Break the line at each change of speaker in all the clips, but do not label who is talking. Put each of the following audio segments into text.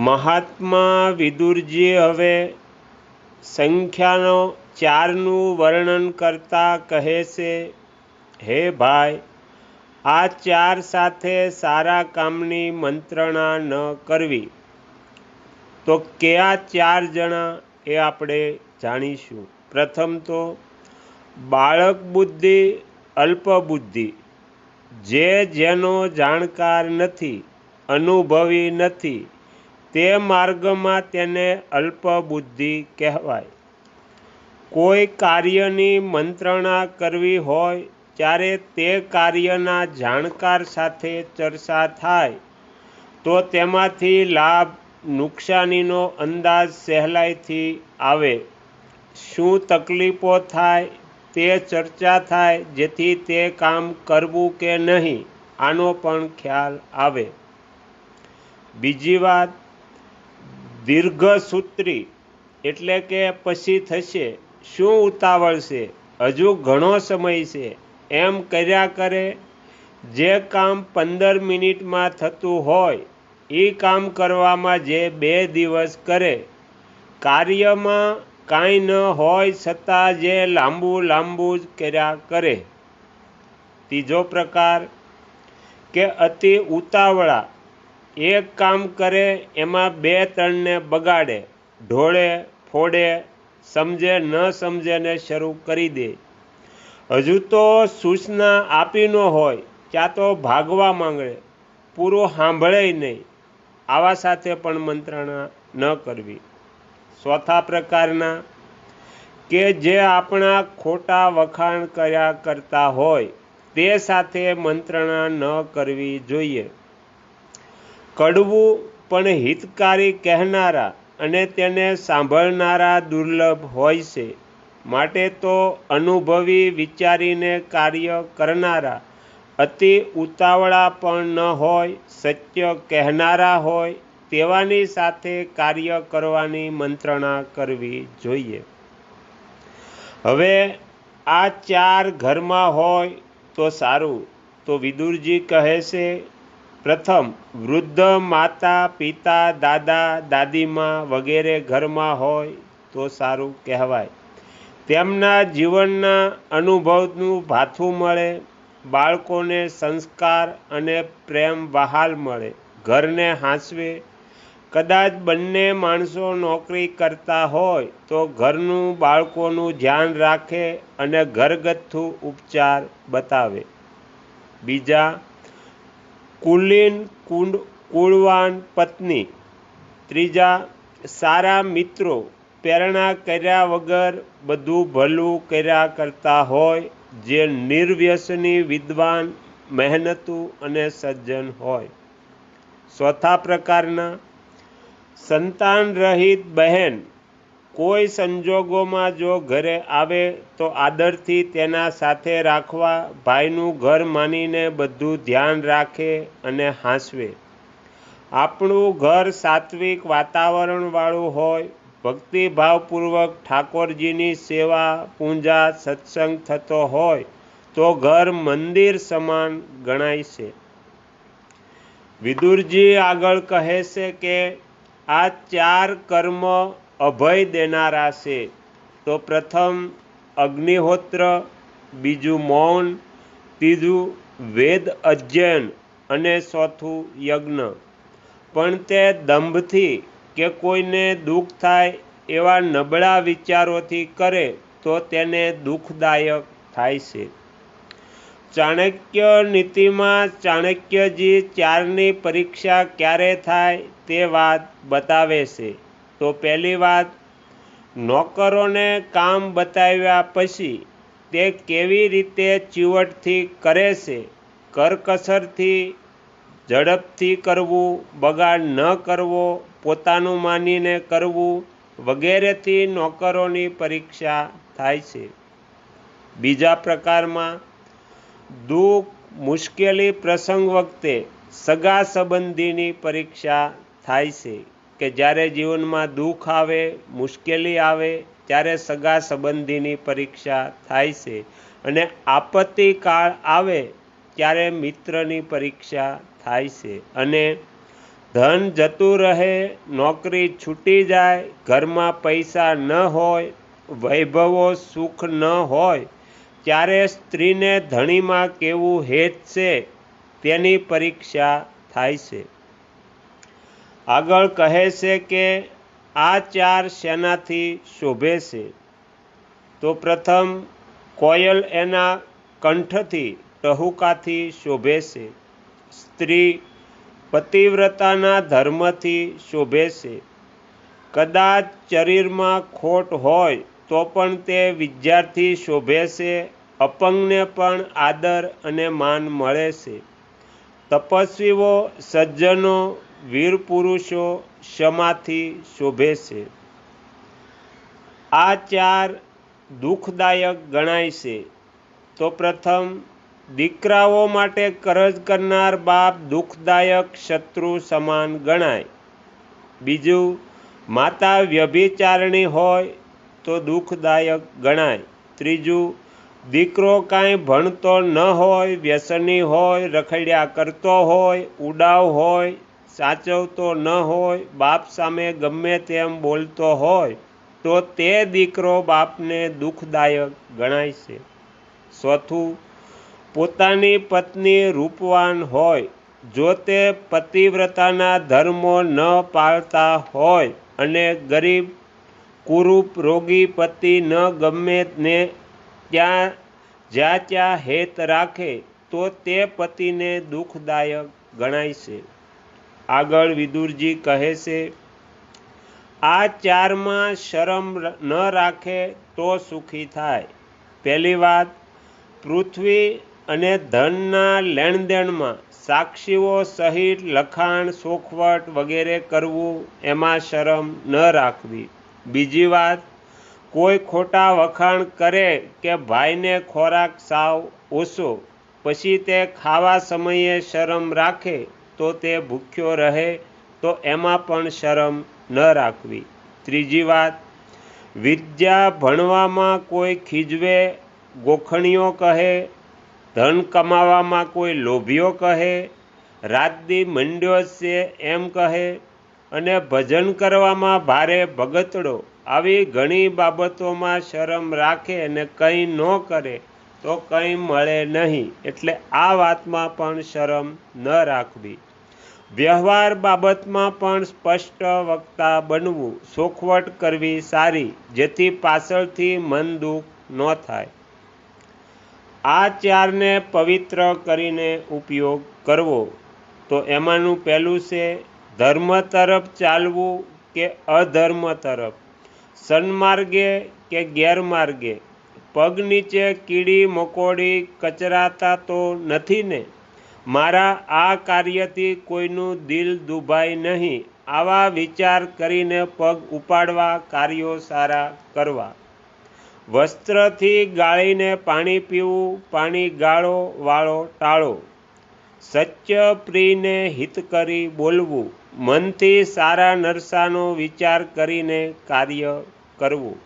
મહાત્મા વિદુરજી હવે સંખ્યાનો ચારનું વર્ણન કરતા કહે છે, હે ભાઈ, આ ચાર સાથે સારા કામની મંત્રણા ન કરવી. તો કયા ચાર જણા એ આપણે જાણીશું? પ્રથમ તો બાળક બુદ્ધિ અલ્પબુદ્ધિ જે જેનો જાણકાર નથી, અનુભવી નથી તે માર્ગમાં તેને અલ્પબુદ્ધિ કહેવાય. કોઈ કાર્યની મંત્રણા કરવી હોય ત્યારે તે કાર્યના જાણકાર સાથે ચર્ચા થાય, તો તેમાંથી લાભ નુકસાનીનો અંદાજ સહેલાઈથી આવે. શું તકલીફો થાય, તે ચર્ચા થાય, જેથી તે કામ કરવું કે નહીં, આનો પણ ખ્યાલ આવે. બીજી વાત દીર્ઘસૂત્રી એટલે કે પછી થશે, શું ઉતાવળ છે હજુ ઘણો સમય છે. એમ કર્યા કરે, જે કામ પંદર મિનિટમાં થતું હોય એ કામ કરવામાં જે બે દિવસ કરે. કાર્યમાં કાંઈ ન હોય છતાં જે લાંબુ લાંબુ જ કર્યા કરે. ત્રીજો પ્રકાર કે અતિ ઉતાવળા એક કામ કરે, એમાં બે ત્રણને બગાડે, ઢોળે, ફોડે, સમજે, ન સમજે ને શરૂ કરી દે. હજુ તો સૂચના આપી ન હોય, ક્યાં તો ભાગવા માંગે, પૂરું સાંભળે નહીં. આવા સાથે પણ મંત્રણા ન કરવી. ચોથા પ્રકારના, કે જે આપણા ખોટા વખાણ કર્યા કરતા હોય, તે સાથે મંત્રણા ન કરવી જોઈએ. કડવું પણ હિતકારી કહેનારા અને તેને સાંભળનારા દુર્લભ હોય છે. માટે તો અનુભવી વિચારીને કાર્ય કરનારા અતિ ઉતાવળા પણ ન હોય, સત્ય કહેનારા હોય તેવાની સાથે કાર્ય કરવાની મંત્રણા કરવી જોઈએ. હવે આ ચાર ઘરમાં હોય તો સારું. તો વિદુરજી કહે છે પ્રથમ, વૃદ્ધ માતા, પિતા, દાદા, દાદીમાં વગેરે ઘરમાં હોય તો સારું કહેવાય. તેમના જીવનના અનુભવનું ભાથું મળે, બાળકોને સંસ્કાર અને પ્રેમ વહાલ મળે, ઘરને હાંસવે. કદાચ બંને માણસો નોકરી કરતા હોય તો ઘરનું બાળકોનું ધ્યાન રાખે અને ઘરગથ્થુ ઉપચાર બતાવે. બીજા કુલીન કુંડ કુળવાન પત્ની. ત્રીજા, સારા મિત્રો પ્રેરણા કર્યા વગર બધું ભલું કર્યા કરતા હોય, જે નિર્વ્યસની, વિદ્વાન, મહેનતુ અને સજ્જન હોય. ચોથા પ્રકારના સંતાન રહિત બહેન કોઈ સંજોગોમાં જો ઘરે આવે તો આદરથી તેના સાથે રાખવા, ભાઈનું ઘર માનીને બધું ધ્યાન રાખે અને હાંસવે. આપણું ઘર સાત્વિક વાતાવરણવાળું હોય, ભક્તિભાવપૂર્વક ઠાકોરજીની સેવા, પૂજા, સત્સંગ થતો હોય, તો ઘર મંદિર સમાન ગણાય છે. વિદુરજી આગળ કહે છે કે, આ ચાર કર્મ અભય દેનારા છે. તો પ્રથમ અગ્નિહોત્ર, બીજું મૌન, ત્રીજું વેદ અધ્યયન અને ચોથું યજ્ઞ. પણ તે દંભથી કે કોઈને દુઃખ થાય એવા નબળા વિચારોથી કરે તો તેને દુઃખદાયક થાય છે. ચાણક્ય નીતિમાં ચાણક્યજી ચારની પરીક્ષા ક્યારે થાય તે વાત બતાવે છે. તો પહેલી વાત, નોકરોને કામ બતાવ્યા પછી તે કેવી રીતે ચીવટથી કરે છે? કરકસરથી, ઝડપથી કરવું, બગાડ ન કરવો, પોતાનું માનીને કરવું વગેરેથી નોકરોની પરીક્ષા થાય છે. બીજા પ્રકારમાં, દુઃખ, મુશ્કેલી પ્રસંગ વખતે સગા સંબંધીની પરીક્ષા થાય છે. કે જ્યારે જીવનમાં દુઃખ આવે, મુશ્કેલી આવે, ત્યારે સગા સંબંધીની પરીક્ષા થાય છે. અને આપત્તિ કાળ આવે, ત્યારે મિત્રની પરીક્ષા થાય છે. અને ધન જતું રહે, નોકરી છૂટી જાય, ઘરમાં પૈસા ન હોય, વૈભવો સુખ ન હોય, ત્યારે સ્ત્રીને ધણીમાં કેવું હેત છે, તેની પરીક્ષા થાય છે. આગળ કહે છે કે આ ચાર શેનાથી શોભે છે. તો પ્રથમ, કોયલ એના કંઠથી ટહુકાથી શોભે છે. સ્ત્રી, પતિવ્રતાના ધર્મથી શોભે છે. કદાચ શરીરમાં ખોટ હોય તો પણ તે વિદ્યાર્થી શોભે છે, અપંગને પણ આદર અને માન મળે છે. તપસ્વીઓ, સજ્જનો વીર પુરુષો ક્ષમાથી શોભે છે. આ ચાર દુઃખદાયક ગણાય છે. તો પ્રથમ, દીકરાઓ માટે કરજ કરનાર બાપ દુઃખદાયક શત્રુ સમાન ગણાય. બીજું, માતા વ્યભિચારણી હોય તો દુઃખદાયક ગણાય. ત્રીજું, દીકરો કાંઈ ભણતો ન હોય, વ્યસની હોય, રખડ્યા કરતો હોય, ઉડાવ હોય સાચવતો ન હોય, બાપ સામે ગમે તેમ બોલતો હોય, તો તે દીકરો બાપને દુઃખદાયક ગણાય છે. ચોથું પોતાની પત્ની રૂપવાન હોય, જો તે પતિવ્રતાના ધર્મો ન પાળતા હોય અને ગરીબ, કુરૂપ, રોગી પતિ ન ગમે ને ત્યાં જ્યાં ત્યાં હેત રાખે, તો તે પતિને દુઃખદાયક ગણાય છે. આગળ વિદુરજી કહે છે, આ ચારમાં શરમ ન રાખે તો સુખી થાય. પહેલી વાત, પૃથ્વી અને ધનના લેણદેણમાં સાક્ષીઓ સહિત લખાણ, સોખવટ વગેરે કરવું, એમાં શરમ ન રાખવી. બીજી વાત, કોઈ ખોટા વખાણ કરે કે ભાઈને ખોરાક સાવ ઓછો, પછી તે ખાવા સમયે શરમ રાખે તો તે ભૂખ્યો રહે, તો એમાં પણ શરમ ન રાખવી. ત્રીજી વાત, વિદ્યા ભણવામાં કોઈ ખીજવે, ગોખણીઓ કહે, ધન કમાવામાં કોઈ લોભીઓ કહે રાતદી મંડ્યો છે એમ કહે, અને ભજન કરવામાં ભારે ભગતડો. આવી ઘણી બાબતોમાં શરમ રાખે અને કંઈ ન કરે, તો કંઈ મળે નહીં. એટલે આ વાતમાં પણ શરમ ન રાખવી. વ્યવહાર બાબતમાં પણ સ્પષ્ટ વક્તા બનવું સોખવટ કરવી સારી, જેથી પાછળથી મન દુઃખ ન થાય. આ ચારને પવિત્ર કરીને ઉપયોગ કરવો. તો એમાંનું પહેલું છે, ધર્મ તરફ ચાલવું કે અધર્મ તરફ? સન્માર્ગે કે ગેરમાર્ગે? પગ નીચે કીડી મકોડી કચરાતા તો નથી ને? મારા આ કાર્યથી કોઈનું દિલ દુભાય નહીં. આવા વિચાર કરીને પગ ઉપાડવા કાર્યો સારા કરવા. વસ્ત્રથી ગાળીને પાણી પીવું, પાણી ગાળો, વાળો ટાળો. સચ્ચ પ્રિયને હિત કરી બોલવું. મનથી સારા નરસાનો વિચાર કરીને કાર્ય કરવું.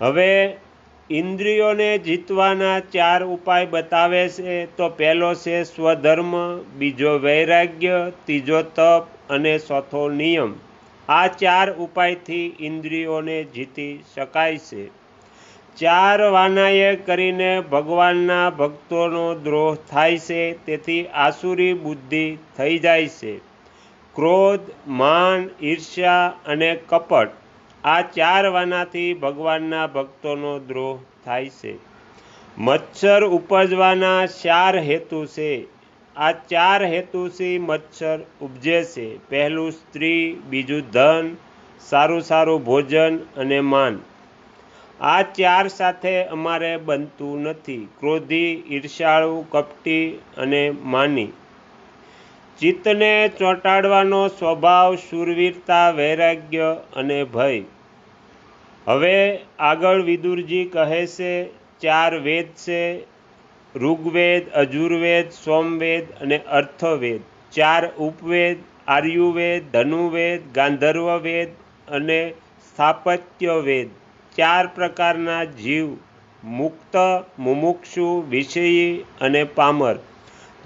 હવે ઇન્દ્રિયોને જીતવાના ચાર ઉપાય બતાવે છે, તો પહેલો છે સ્વધર્મ, બીજો વૈરાગ્ય, ત્રીજો તપ અને ચોથો નિયમ. આ ચાર ઉપાયથી ઇન્દ્રિયોને જીતી શકાય છે. ચાર વાનાએ કરીને ભગવાનના ભક્તોનો દ્રોહ થાય છે, તેથી આસુરી બુદ્ધિ થઈ જાય છે. ક્રોધ, માન, ઈર્ષ્યા અને કપટ આ ચાર વાનાથી ભગવાનના ભક્તોનો દ્રોહ થાય છે. મચ્છર ઉપજવાના ચાર હેતુ છે. આ ચાર હેતુથી મચ્છર ઉપજે છે. પહેલું સ્ત્રી, બીજું ધન, સારું સારું ભોજન અને માન. આ ચાર સાથે અમારે બનતું નથી. ક્રોધી ઈર્ષાળુ કપટી અને માની. ચિત્તને ચોંટાડવાનો સ્વભાવ, શૂરવીરતા, વૈરાગ્ય અને ભય. હવે આગળ વિદુરજી કહે છે, ચાર વેદ છે, ઋગ્વેદ, અજુર્વેદ, સોમવેદ અને અર્થવેદ. ચાર ઉપવેદ, આર્યુવેદ, ધનુવેદ, ગાંધર્વવેદ અને સ્થાપત્યવેદ. ચાર પ્રકારના જીવ, મુક્ત, મુમુક્ષુ, વિષયી અને પામર.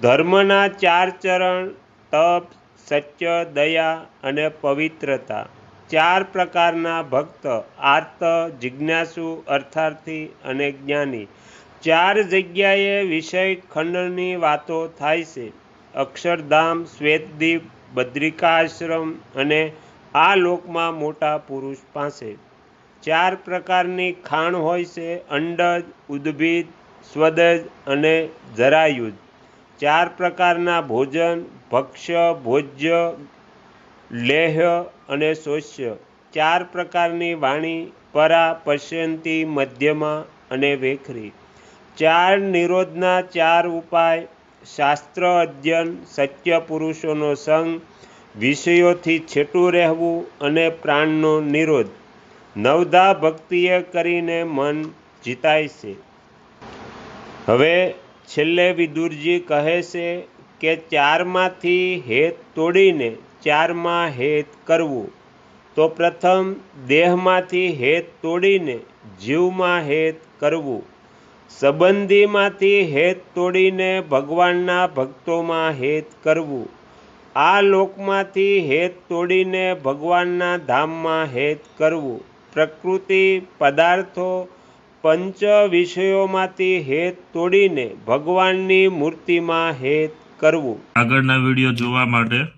ધર્મના ચાર ચરણ, તપ, સત્ય, દયા અને પવિત્રતા. ચાર પ્રકારના ભક્ત, આર્ત, જિજ્ઞાસુ, અર્થાર્થી અને જ્ઞાની. ચાર જગ્યાએ વિષય ખંડની વાતો થાય છે. અક્ષરધામ, શ્વેતદીપ બદ્રિકાશ્રમ અને આ લોકમાં મોટા પુરુષ પાસે. ચાર પ્રકારની ખાણ હોય છે, અંડજ, ઉદ્ભિદ, સ્વદજ અને જરાયુજ. ચાર પ્રકારના ભોજન, ભક્ષ્ય, ભોજ્ય લેહ્ય અને શોષ્ય. ચાર પ્રકારની વાણી, પરા, પશ્યંતી, મધ્યમાં અને વેખરી. ચાર નિરોધના ચાર ઉપાય, શાસ્ત્ર અધ્યયન, સત્ય પુરુષોનો સંગ, વિષયોથી છેટું રહેવું અને પ્રાણનો નિરોધ. નવધા ભક્તિએ કરીને મન જીતાય છે. હવે છેલ્લે વિદુરજી કહે છે કે ચારમાંથી હેત તોડીને ચારમાં હેત કરવું. તો પ્રથમ દેહમાંથી હેત તોડીને જીવમાં હેત કરવું. સંબંધીમાંથી હેત તોડીને ભગવાનના ભક્તોમાં હેત કરવું. આ લોકમાંથી હેત તોડીને ભગવાનના ધામમાં હેત કરવું. પ્રકૃતિ, પદાર્થો, પંચ વિષયોમાંથી હેત તોડીને ભગવાનની મૂર્તિમાં હેત કરવું.
આગળના વીડિયો જોવા માટે